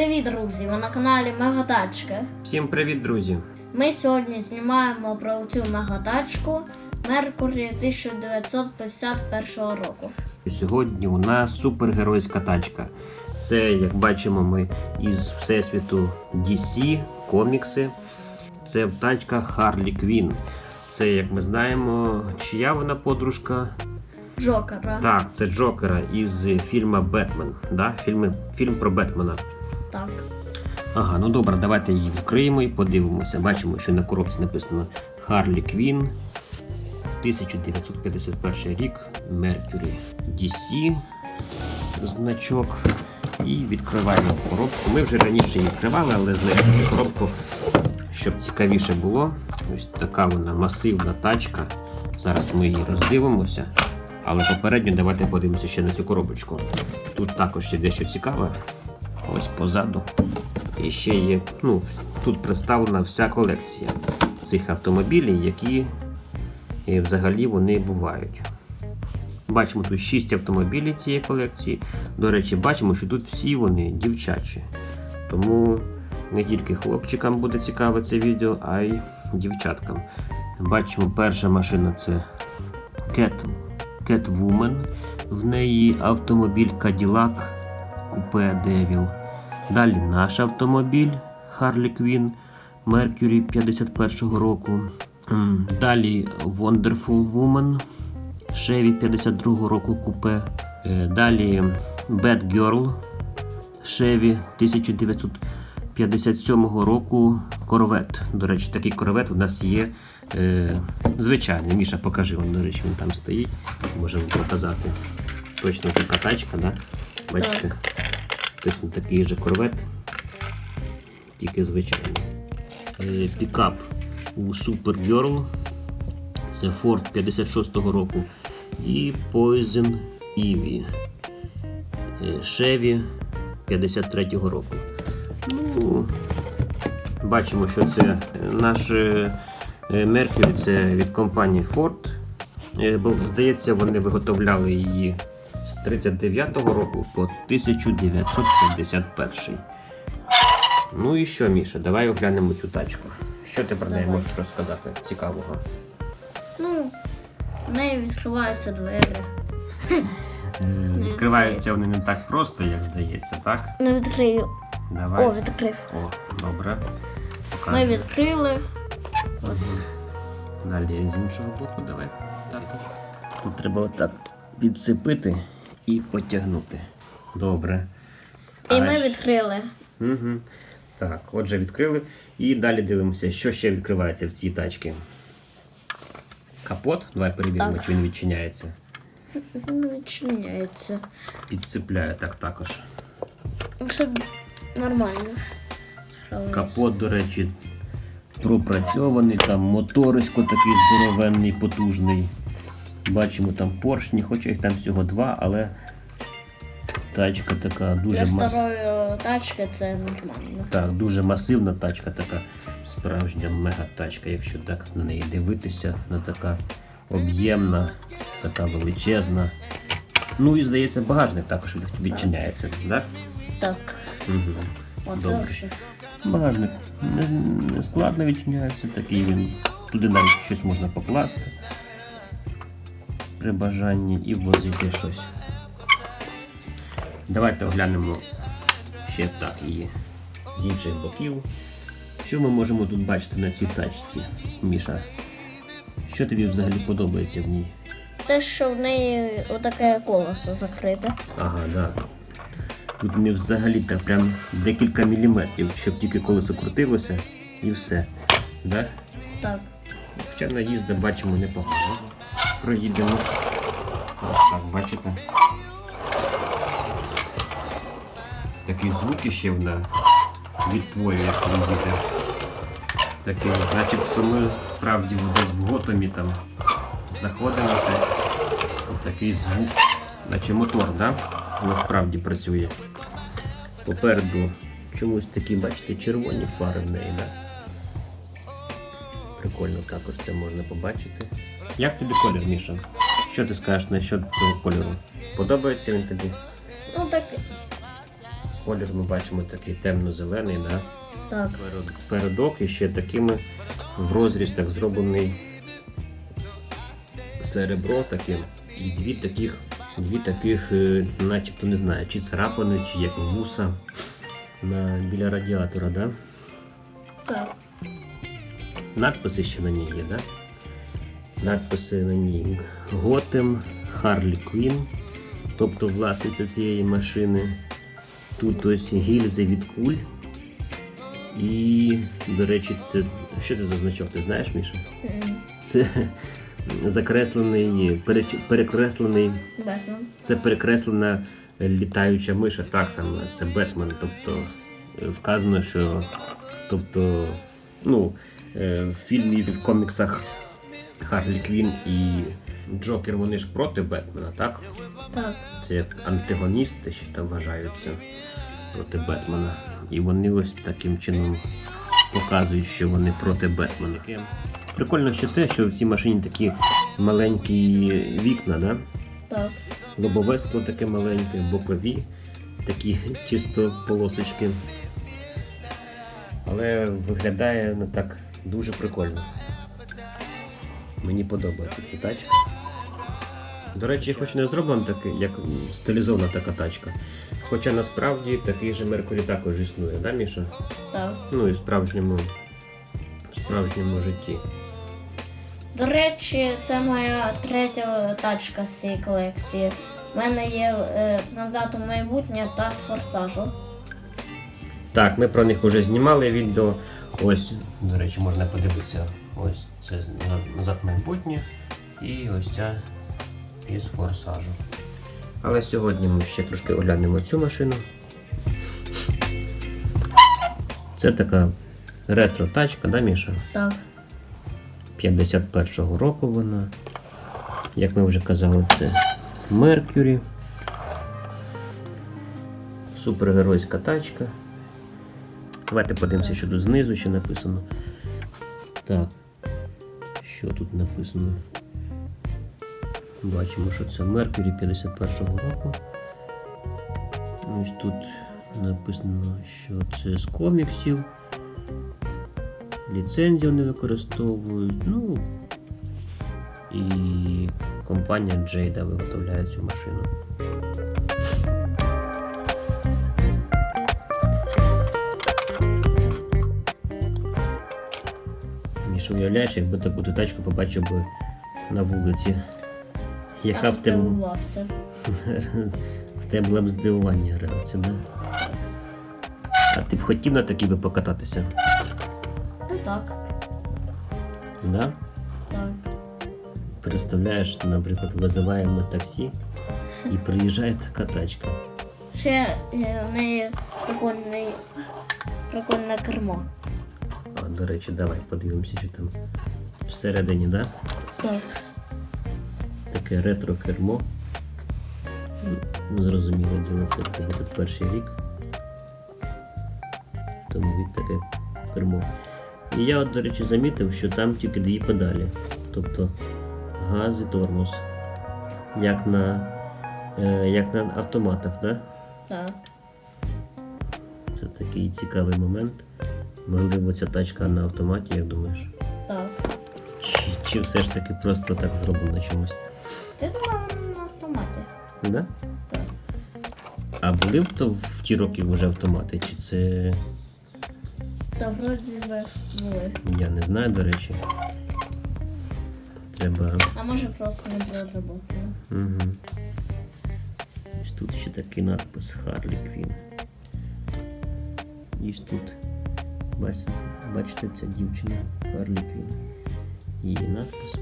Привіт, друзі! Ви на каналі Мегатачки. Всім привіт, друзі! Ми сьогодні знімаємо про цю мегатачку Меркурі 1951 року. Сьогодні у нас супергеройська тачка. Це, як бачимо, ми із Всесвіту DC, комікси. Це тачка Харлі Квін. Це, як ми знаємо, чия вона подружка? Джокера. Так, це Джокера із фільму Бетмен. Да? Фільми, фільм про Бетмена. Так. Ага, ну добре, давайте її відкриємо і подивимося. Бачимо, що на коробці написано Харлі Квін. 1951 рік, Mercury DC значок. І відкриваємо коробку. Ми вже раніше її відкривали, але знайшли коробку, щоб цікавіше було. Ось така вона масивна тачка. Зараз ми її роздивимося. Але попередньо давайте подивимося ще на цю коробочку. Тут також є дещо цікаве. Ось позаду. І ще є, ну, тут представлена вся колекція цих автомобілів, які е, взагалі вони бувають. Бачимо тут 6 автомобілів цієї колекції. До речі, бачимо, що тут всі вони дівчачі. Тому не тільки хлопчикам буде цікаве це відео, а й дівчаткам. Бачимо, перша машина це Cat, Catwoman. В неї автомобіль Cadillac Coupe Devil. Далі наш автомобіль Harley Quinn Mercury 51-го року. Далі Wonderful Woman Chevy 52-го року купе. Е, Далі Bad Girl Chevy 1957 року Corvette. До речі, такий Corvette у нас є е, звичайний. Міша, покажи вам, до речі, він там стоїть. Можемо показати. Точно така тачка, да? Бачите? Точно такий же корвет, тільки звичайний. Е, Пікап у Supergirl. Це Ford 56-го року. І Poison Ivy. Е, Chevy 53-го року. Ну, бачимо, що це наш е, Mercury це від компанії Ford. Бо, здається, вони виготовляли її з 39-го року по 1951. Ну і що, Міша, давай оглянемо цю тачку. Що ти про неї Давай. можеш розказати цікавого? Ну, в неї відкриваються двері. Відкриваються вони не так просто, як здається, так? Не відкрию. Давай. О, відкрив. О, добре. Ми відкрили. Ось. Далі з іншого боку давай. Так. Тут треба отак підцепити і потягнути. Добре. І ми ж- відкрили. Угу. Так, отже, відкрили. І далі дивимося, що ще відкривається в цій тачці. Капот. Давай перевіримо, Так. чи він відчиняється. Він відчиняється. Підцепляє так також. Все нормально. Капот, до речі, пропрацьований, там моторисько такий здоровенний, потужний. Бачимо там поршні, хоча їх там всього два, але тачка така дуже Для мас... старої тачки це нормально. так, дуже масивна тачка, така справжня мега-тачка, якщо так на неї дивитися, вона така об'ємна, така величезна. Ну і здається, багажник також відчиняється, так? Так. Угу. Оце Добре. взагалі. Багажник не, не складно відчиняється, такий він. Туди навіть щось можна покласти при бажанні і возити щось. Давайте оглянемо ще так її з інших боків. Що ми можемо тут бачити на цій тачці, Міша? Що тобі взагалі подобається в ній? Те, що в неї отаке колесо закрите. Ага, да. Тут не взагалі так прям декілька міліметрів, щоб тільки колесо крутилося і все. Да? Так. Хоча наїзда бачимо непогано. Проїдемо. Ось так, бачите. Такі звуки ще вона відтворює, коли їде. Такий, начебто ми справді в Готомі там знаходимося. Такий звук, наче мотор, да? насправді працює. Попереду чомусь такі, бачите, червоні фари в неї, да? Прикольно також це можна побачити. Як тобі колір, Міша? Що ти скажеш насчет цього кольору? Подобається він тобі? Ну так Колір ми бачимо такий темно-зелений, да? Так. Перед- передок і ще такими в розрізах зроблений серебро таке. І дві таких, дві таких, е, начебто не знаю, чи царапини, чи як вуса на, біля радіатора, да? Так. Надписи ще на ній є, да? Надписи на ній Готем, Харлі Квін, тобто власниця цієї машини. Тут ось гільзи від куль. І, до речі, це що це за значок, ти знаєш, Міша? Це закреслений, переч- перекреслений, Бетмен. це перекреслена літаюча миша, так саме, це Бетмен. Тобто е, вказано, що тобто, ну, в фільмі і в коміксах Харлі Квін і Джокер вони ж проти Бетмена, так? Так. Це як антагоністи, що там вважаються проти Бетмена. І вони ось таким чином показують, що вони проти Бетмена. Прикольно ще те, що в цій машині такі маленькі вікна, да? Так. лобове скло таке маленьке, бокові, такі чисто полосочки. Але виглядає не так дуже прикольно. Мені подобається ця тачка. До речі, хоч не зроблена такий, як стилізована така тачка. Хоча насправді такий же Меркурі також існує, да, Міша? Так. Ну і в справжньому, в справжньому житті. До речі, це моя третя тачка з цієї колекції. У мене є е, назад у майбутнє та з форсажу. Так, ми про них вже знімали відео. Ось, до речі, можна подивитися. Ось це назад майбутнє. І ось ця із форсажу. Але сьогодні ми ще трошки оглянемо цю машину. Це така ретро-тачка, да, Міша? Так. 51-го року вона. Як ми вже казали, це Mercury. Супергеройська тачка. Давайте подивимося, що тут знизу ще написано. Так. Що тут написано? Бачимо, що це Mercury 51-го року. Ось тут написано, що це з коміксів. Ліцензію не використовують. Ну і компанія Jada виготовляє цю машину. Міша, уявляєш, якби таку ти тачку побачив би на вулиці. Яка Я в тебе, здивувався. в тебе було б здивування реакція, да? А ти б хотів на такій би покататися? Ну так. Да? Так. Представляєш, наприклад, визиваємо таксі і приїжджає така тачка. Ще е, в неї прикольне кермо. До речі, давай подивимося, що там всередині, да? Так. Таке ретро-кермо. Ну, Зрозуміло діло, це 51 рік. Тому від таке кермо. І я, от, до речі, замітив, що там тільки дві педалі. Тобто газ і тормоз. Як на, е, як на автоматах, да? Так. Це такий цікавий момент. Можливо, ця тачка на автоматі, як думаєш? Так. Чи, чи все ж таки просто так зроблено чомусь? Ти думав на автоматі? Да? Так. А були в, то, в ті роки вже автомати? Чи це. Та вроді би були. Я не знаю, до речі. Треба. А може просто не було роботи. Угу. Ось тут ще такий надпис Харлі Квін. І ось тут. Бачите, бачите, ця дівчина Харлі Квін. Її надпис.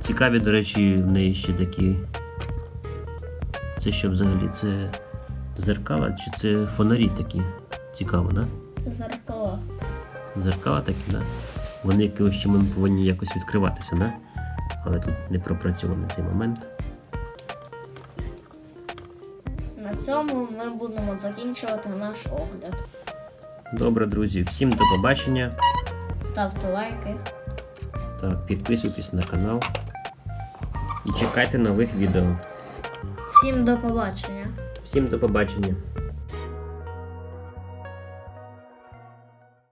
Цікаві, до речі, в неї ще такі. Це що взагалі? Це зеркала чи це фонарі такі? Цікаво. Да? Це зеркало. Зеркала такі, да? Вони якимось чином повинні якось відкриватися, да? Але тут не пропрацьований цей момент. Цьому ми будемо закінчувати наш огляд. Добре, друзі, всім до побачення. Ставте лайки. Так, підписуйтесь на канал і чекайте нових відео. Всім до побачення. Всім до побачення.